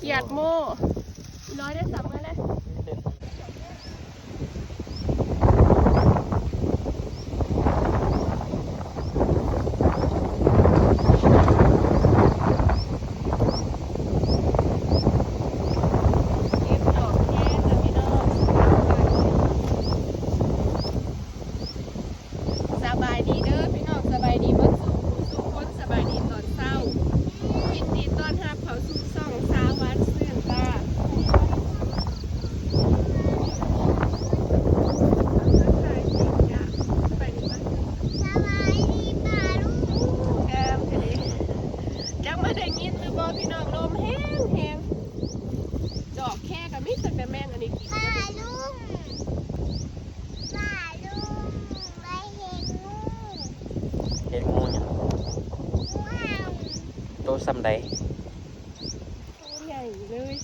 เกียดโม่ร้อยได้สามมาเลย เก็บดอกแค่จ้ะพี่น้องสบายดีเด้อพี่น้องสบายดีเบิ่สู่สู่คนสบายดีตอนเช้ายินดีต้อนรับเขาสู่ช่องสาวันเสื่อนตาไปดีปะ สบายดีป่าลูก แก้มทีนี้ยังไม่ได้ยินหรือบ่พี่น้องลมแห้งแห้งดอกแค่กับมิตรแต่แม่งอันนี้กิน ป่าลุงป่าลุงไปเห็นงู เห็นงูเนี่ย งูเห่า โตซ้ำใด ตัวใหญ่เลย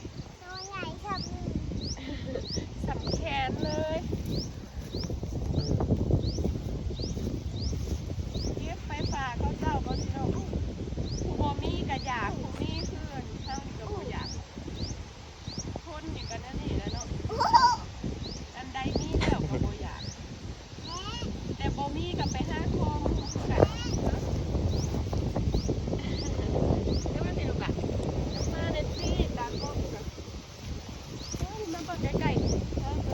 ตัวใหญ่ชอบนี่ สำแขนเลยเก็บไปฝากเขาเจ้าก็พี่น้องผู้บ่มีกระยากผู้มีเพื่อนเท่านี้ก็บ่อยากคนนี่ก็นั่นนี่แหล้วเนาะ โอ้โห อันใดมีแล้วก็บ่อยาก แม่ แต่บ่มีก็ไปหาคอมกันเดี๋ยวมาสิลูกอะมาเนซี่ตากล้องกันเฮ้ยมันก็ใกล้ๆเอาไป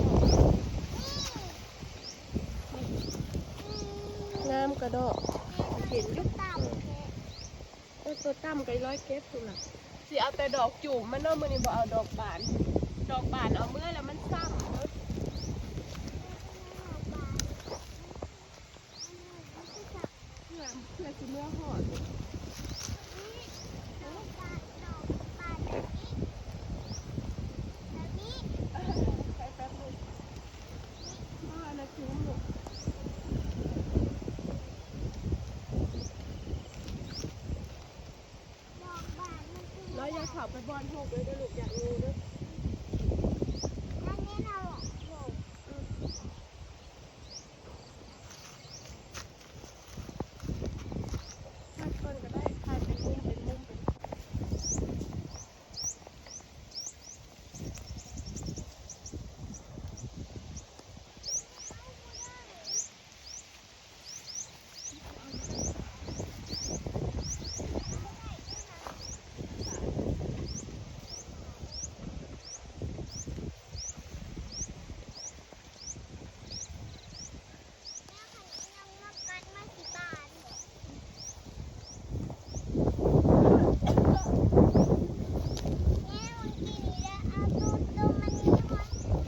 น้ำกระโดดเห็นอยุ ต่ำแค่ เออตัวตั้มไกร้อยเก็บถูกละสิเอาแต่ดอกจูบมันเนาะมันนี่บ่เอาดอกบาน ดอกบานเอาเมื่อแล้วมันซ้ำเนอะเพื่อเพื่อสิเมื่อหอด ไปแป๊บนึงมาอันนะจุ่มลูกร้ อยอยาเขับไปบอลหกเลยเด้อลูกอยากงูเด้อมาชนก็ได้ถ่ายเป็นมุมเป็นมุมเป็น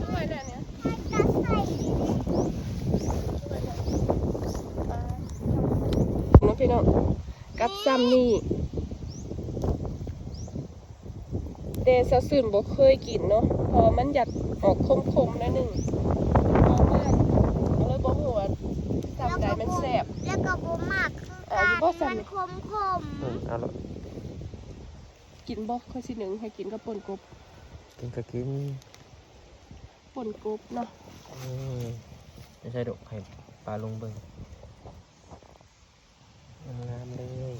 ด้วยเนี่ยเนี่ยน้องพี่น้องกับ ซัมนี่เดซะซื่นบ่เคยกินเนาะเพอมันอยากออกคมๆนะหนึ่งเอาเมื่อเอาเลยบ่หัวาซัมใดมันแซ่บแล้วก็บุมากคืออ๋ออยู่บ่สั่กานรมันคมคมอืมเอาละกินบ่ค่อยสิหนึ่งให้กินกับป่นกบ กินก็กินป่นกบเนาะอืมไม่ใช่ดอกให้ปลาลงเบิ่ง งามๆเลย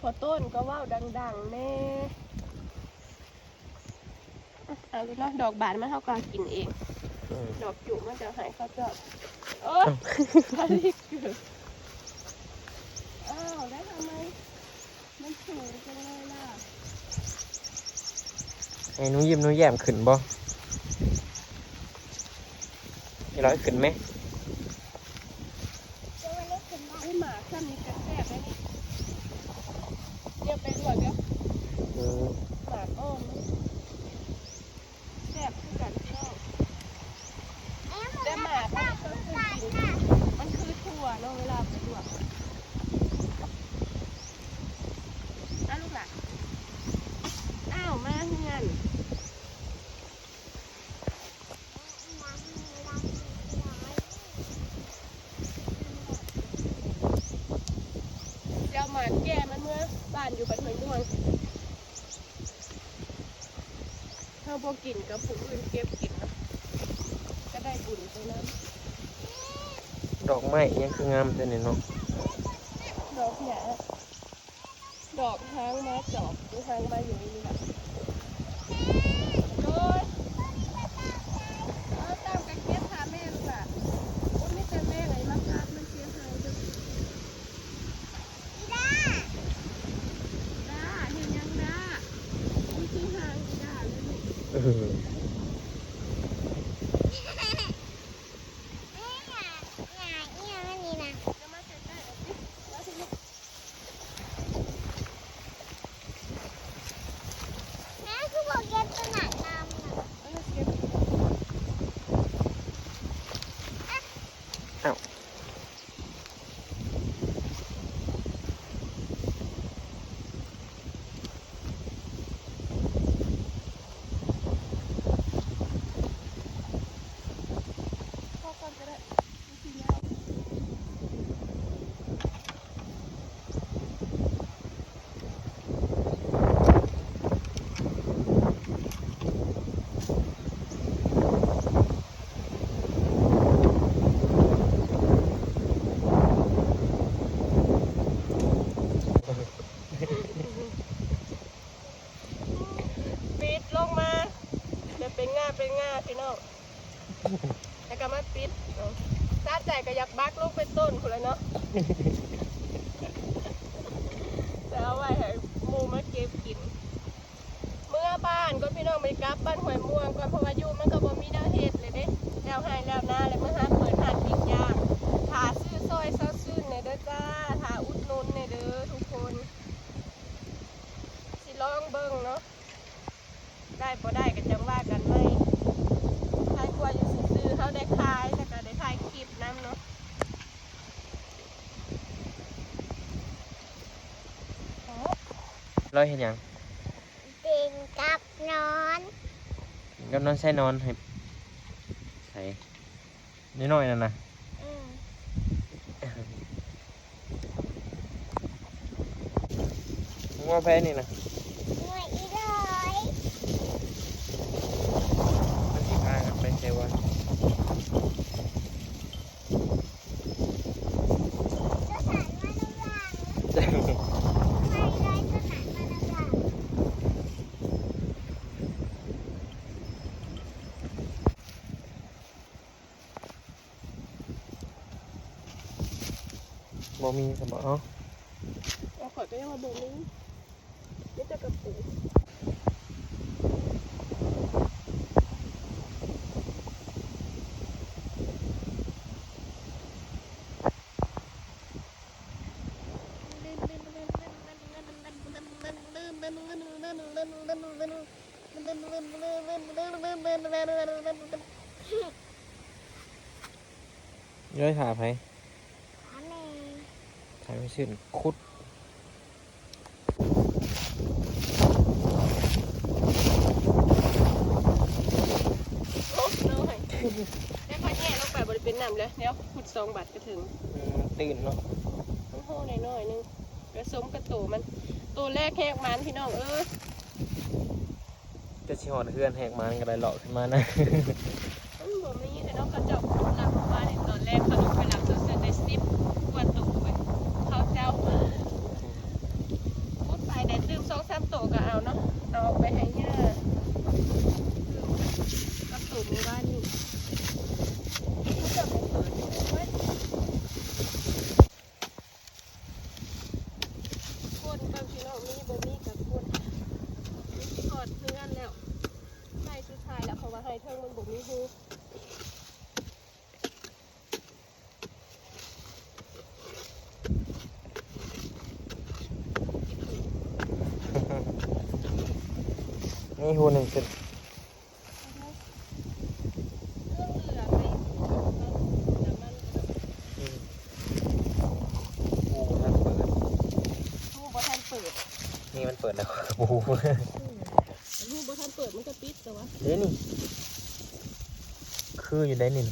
พอต้นก็ว่าวดังๆแน่อะเอาเลยเนาะดอกบานมันเท่ากับกินเองอืมดอกจุมันจะหายเขาเจะโอ๊ยพาลิกอยู่อ้าวได้ทำไมมันสูงจังเลยล่ะไอ้หนูยิ้มหนูแย้มขึ้นบ่มีร้อยขึ้นไหม ตัวเล็กขึ้นได้ ไอ้หมาขั้นนี้กระแทกได้นี่เรียกไปด่วนเดี๋ยว อืม หมาอ้อมแทบคือกันเนาะ เอ๊ะ แต่หมา มั ก็ น คือ ก็ กิ คือน กันน่ะ มันคือถั่วเนาะเวลาไปลวกอ้าวลูกหล่ะอ้าวมาเฮือน เดี๋ยวหมาแก่มันเมื่อบ้านอยู่บ้านหอยม่วงถ้าพว กกินกับผู้อื่นเก็บกินเนาะก็ได้บุญไปนั้นดอกไม้ยังคืองามแต่นี่เนาะดอกหยาดอกหางมาจอกหรือหางมาอยู่นี่แหละโดยเอาตามกันเก็บหาแม่ลูกหล่ะโอ้ยไม่แต่แม่ไหนมาพาดมันเสียหายจัง อีด้า ด้าเห็นยังด้าอุ้ยคือหางอีด้าเลยลูก เออ แม่หงายหงายเอียงอันนี้นะ จะมาใกล้ๆเอาสิแล้วสิลูก แม่คือบอกเก็บตัวหนักนำน่ะ เอาเก็บ พ่อก่อนก็ได้วิธียาวปิดลงมาเดี๋ยวเป็นง่าเป็นง่าพี่น้อง แล้วก็มาปิดเอาซาใจก็อยากบักลูกเป็นต้นคุณแล้วเนาะจะเอาไว้ให้หมูมาเก็บกิน เมื่อบ้านก็พี่น้องไปกลับบ้านหวยม่วงก่อนเพราะว่าอยู่มันก็บ่มีแนวเฮ็ดเลยเด้แล้วให้แล้วหน้าแล้วเมื่อหาเปิดหาดปิ้งย่างถาซื้อซอยซาซื่นในเด้อจ้าถาอุดนุนในเด้อทุกคนสิลองเบิ่งเนาะได้บ่ได้ก็จังว่ากันไหมขายกลัวอยู่ซื่อๆเขาได้ขายแล้วก็ได้ถ่ายคลิปนํเนาะ ร้อยเห็นยังเป็นกับนอนกำลังใช้นอนให้ใส่น้อยๆนั่นนะอืมมึงว่าแพ้นี่นะ หน่วยอีเลย มันสิพากันไปเซวัน ก็สานมาน้ำลางไม่ได้ก็สานมาน้ำลาง บ่มีสมองเอ้าเอาขอดก็ยังมาบ่มีนี่จะกระปุกย้อยถาไผหาแม่ ถาไม่ชื่นคุดโอ้น้อยได้พอแง่ลงไปบริเป็นน้ำเลยเดี๋ยวขุดสองบาทก็ถึงอืมตื่นเนาะต้องโห่หน่อยๆนึงกระสมกระโตมัน ตัวแรกแหกมันพี่น้องเออจะชิหอดเพื่อนแหกมันก็ได้หลอกขึ้นมานะอืมผมนี่แต่น้องกระจกหลับมาในตอนแรกเขาลงไปหลับตัวเสร็จได้สิบกว่าตัวไปเขาเจ้าพูดไปได้ตื่มสองสามตัวก็เอาเนาะเอาไปให้ย่ากระตุกในบ้านนี่เขาจะไปเปิดไว้คนบางทีเรามีบ่มีกับคนถอดเพื่อนแล้วให้สุดท้ายแล้วเพราะว่าให้เทิงมันบ่มีฮู นี่หูหนึ่งขึ้นเรื่องเหลือไปแต่มันอืมโอ้ท่านเปิดทูบ่ทันเปิดนี่มันเปิดแล้วโอ้โหทูบ่ทันเปิดมันก็ปิดแต่ว่าเด้นี่คืออยู่ได้นี่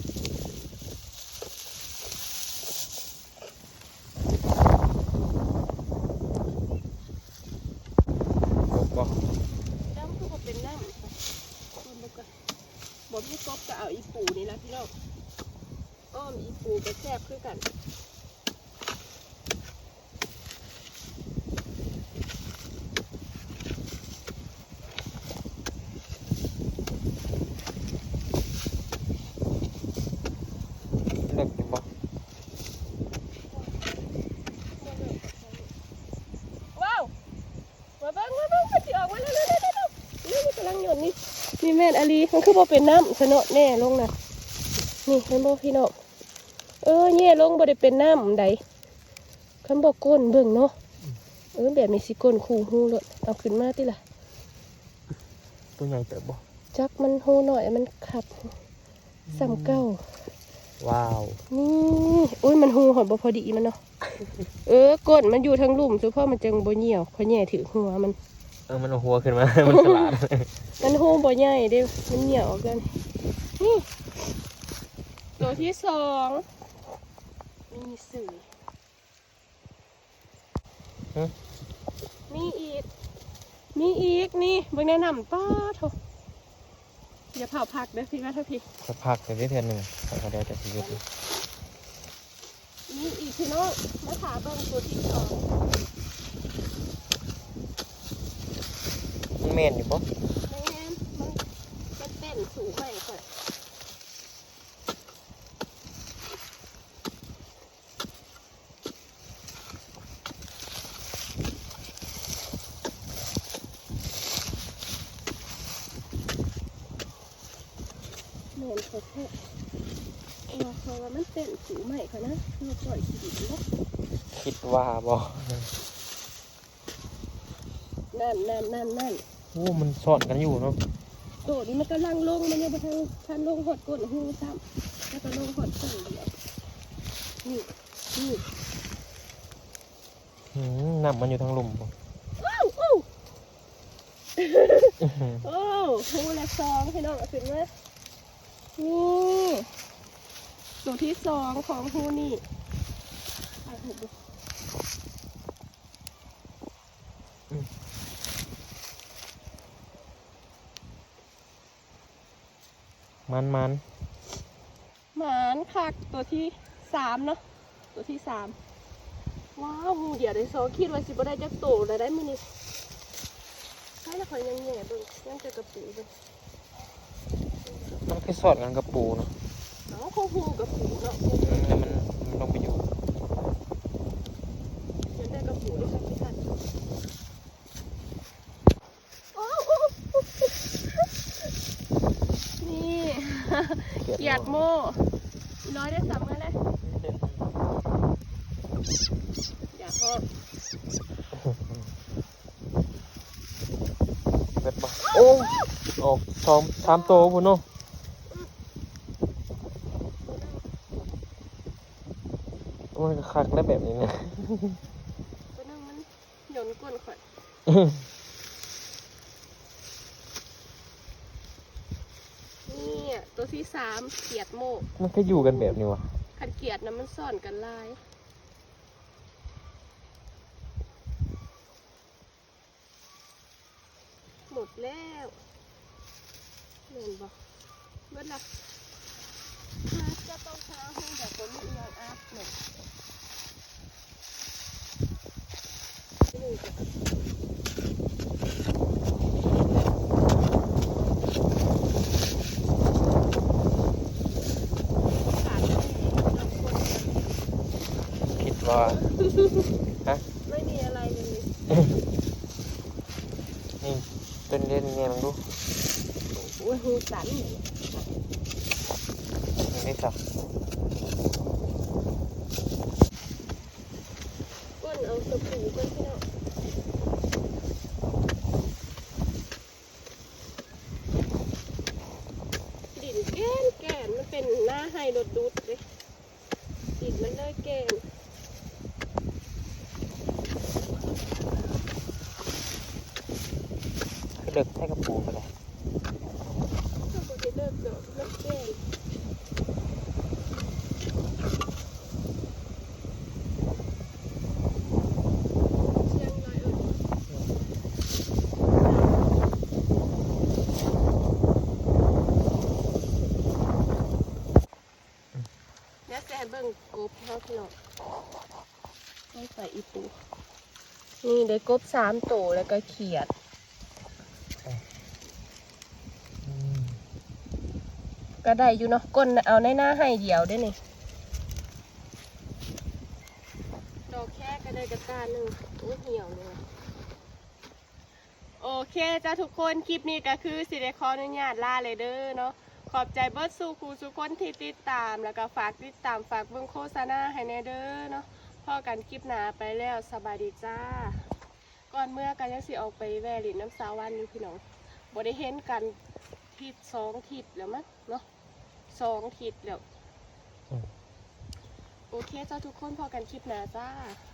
บ่มีกบจะเอาอีปูนี่นะพี่น้องอ้อมอีปูไปแซ่บคือกันว้าวมาบ้างมาบ้งมาจีอมาเร็วเร็วเวเร็นี่กำลังหยนนี่ มันคือบ่เป็นน้ำสนอแน่ลงน่ะนี่เห็นบ่พี่น้องเออแย่ลงบ่ได้เป็นน้ำใดคันบ่ก้นเบิ่งเนาะเออแบบนี้สิก้นคู่หูเลยเอาขึ้นมาติล่ะตัวใหญ่เติบบ่จักมันหูหน่อยมันขับสามเก้าว้าวนี่อุ้ยมันหูหอดบ่พอดีมันเนาะเออก้นมันอยู่ทั้งลุ่มสุพ่อมันจังบ่เหี่ยวเพราะแย่ถือหัวมัน เออมันเอาหัวขึ้นมา มันฉลาด มันหูบ่ใหญ่เด้มันเหี่ยวออกกันนี่ตัวที่สองมีสื่อฮะ มีอีก มีอีกนี่เบิ่งแนะนำป้าโถอย่าเผาผักเด้อพี่ว่าถ้าพี่ สักพักจะได้เทือนหนึ่งเขาก็ได้แต่ชีวิตมีอีกพี่น้องมาถาเบิ่งตัวที่สองมัน แม่นอยู่บ่แม่นมันมันเต้นสูงใหม่ก่อนเหมือนเขาแค่เออเพราะว่ามันเต้นสูงใหม่ค่ะนะเพื่อปล่อยขีดเนาะคิดว่าบ่นั่นนั่นนั่นนั่น โอ้มันซ่อนกันอยู่เนาะโดดนี่มันกำลังลงมันยังไปทางทางลงหดก้นหูซ้ำแล้วก็ลงหดสูงเดียวนี่นี่หืมน้ำมันอยู่ทางลุ่มบ่ว้าวอ้าวอื้อหือโอ้หูละสองพี่น้องเอาขึ้นมานี่ตัวที่สองของหูนี่เอาเถอ มันมันหมานคักตัวที่สามเนาะตัวที่สามว้าวหูเดียวได้สองคิดว่าสิบ่ได้จักโตแล้วได้มื้อนี้ใช่แล้วเขายังแหน่เบิ่งยังจะกระปูเบิ่งมันคือซ่อนกันกับปูเนาะเอาเขาหูกับปูเนาะอืมแล้วมันมันลงไปอยู่ยังได้กระปูด้วยค่ะพี่ท่านโอ้โหนี่ เกียดโม่อีน้อยได้สามกันเลยอย่าห้องเบ็ดบ่โอ้ออกสองสามโตวพุ่นเนาะมันก็คักแล้วแบบนี้เนี่ยตัวนึงมันหย่อนก้นข่อยนี่อะตัว ที่สามเกียดโม่มันก็อยู่กันแบบนี้วะขันเกียดนะมันซ่อนกันหลายหมดแล้วเห็นบอกเบิดละน่าจะต้องหาให้แบบผมมีเงินอาบหนึ่งนี่จ้ะขาดแน่รับคน คิดว่าไม่มีอะไรเลยนี่ต้นเล่นไงลองดู โอ้ยหูสัน นี่ไม่จับ ก้นเอาสบู่ก้นที่เนาะดินแกนแกนมันเป็นหน้าให้รถดูดเลยดินมันเลยแกน เลิกให้กับปูไปเลย ถ้าบ่ได้เลิกเนาะมันแกนเชียงรายเอ่ยแล้วแต่เบิ่งกบเขาพี่น้องไม่ใส่อีปูนี่ได้กบสามตัวแล้วก็เขียดอืมก็ได้อยู่เนาะก้นน่ะเอาในหน้าให้เดียวได้นี่ดอกแค่ก็ได้กระตาหนึ่งโอ้ยเหี่ยวเลยอโอเคจ้าทุกคนคลิปนี้ก็คือสิได้ขออนุญาตลาเลยเด้อเนาะ ขอบใจเบิร์ดสู่ครูสุกคนที่ติดตาม แล้วก็ฝากติดตามฝากเบิ่งโฆษณาให้แน่เด้อเนาะพอกันคลิปหน้าไปแล้วสบายดีจ้า ก่อนเมื่อกันยังสิออกไปแวลินน้ำสาวันอยู่พี่น้องบ่ได้เห็นกันทิศสองทิศแล้วมั้งเนาะสองทิศแล้วอืมโอเคเจ้าทุกคนพอกันคลิปหน้าจ้าค